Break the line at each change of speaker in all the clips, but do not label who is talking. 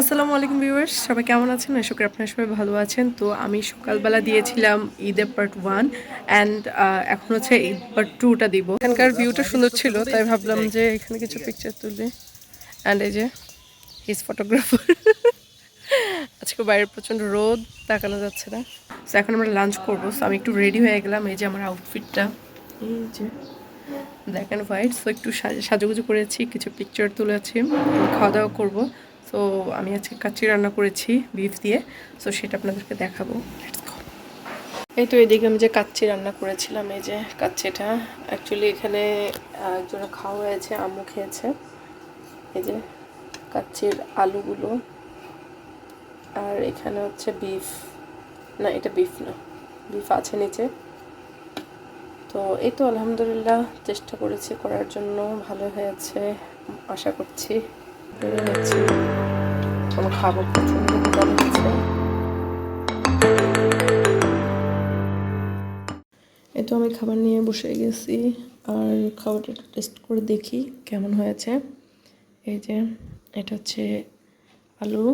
আসসালামু আলাইকুম ভিউয়ার্স, সবাই কেমন আছেন? আশা করি আপনারা সবাই ভালো আছেন। তো আমি সকালবেলা দিয়েছিলাম ঈদের পার্ট ওয়ান অ্যান্ড এখন হচ্ছে ঈদ পার্ট টুটা দিব। এখানকার ভিউটা সুন্দর ছিল, তাই ভাবলাম যে এখানে কিছু পিকচার তুলি। অ্যান্ড এই যে হিজ ফটোগ্রাফার আজকে বাইরে প্রচণ্ড রোদ, তাকানো যাচ্ছে না। তো এখন আমরা লাঞ্চ করব। সো আমি একটু রেডি হয়ে গেলাম, এই যে আমার আউটফিটটা এই যে ব্ল্যাক অ্যান্ড হোয়াইট সো একটু সাজ- সাজুগুজু করেছি, কিছু পিকচার তুলেছি খাওয়া দাওয়া করব। সো আমি আজকে কাচ্চি রান্না করেছি বিফ দিয়ে। সো সেটা আপনাদেরকে দেখাবো। এই তো এদিকে আমি যে কাচ্চি রান্না করেছিলাম এই যে কাচ্চিটা। অ্যাকচুয়ালি এখানে আহ, একজনের খাওয়া হয়েছে আম্মু খেয়েছে। এই যে কাচ্চির আলুগুলো। আর এখানে হচ্ছে বিফ না এটা বিফ না। বিফ আছে নিচে। তো এই তো আলহামদুলিল্লাহ চেষ্টা করেছি করার জন্য। ভালো হয়েছে আশা করছি। খাব এই তো আমি খাবার নিয়ে বসে গেছি, আর খাবারটা টেস্ট করে দেখি কেমন হয়েছে। এই যে, এটা হচ্ছে আলু।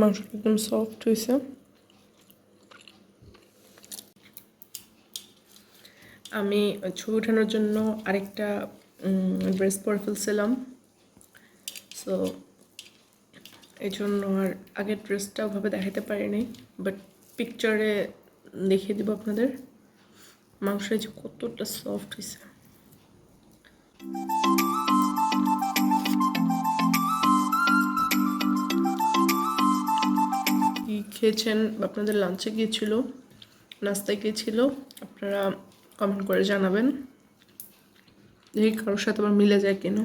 মাংসটা একদম সফট হয়েছে। আমি ছবি ওঠানোর জন্য আরেকটা ড্রেস পরে ফেলছিলাম সো এই জন্য আর আগের ড্রেসটা ওভাবে দেখাতে পারিনি বাট পিকচারে দেখিয়ে দেবো আপনাদের। মাংস যে কতটা সফট হয়েছে কি খেয়েছেন? আপনাদের লাঞ্চে গিয়েছিল, নাস্তায় গিয়েছিল। আপনারা কমেন্ট করে জানাবেন। দেখি কারোর সাথে আবার মিলে যায় কিনা?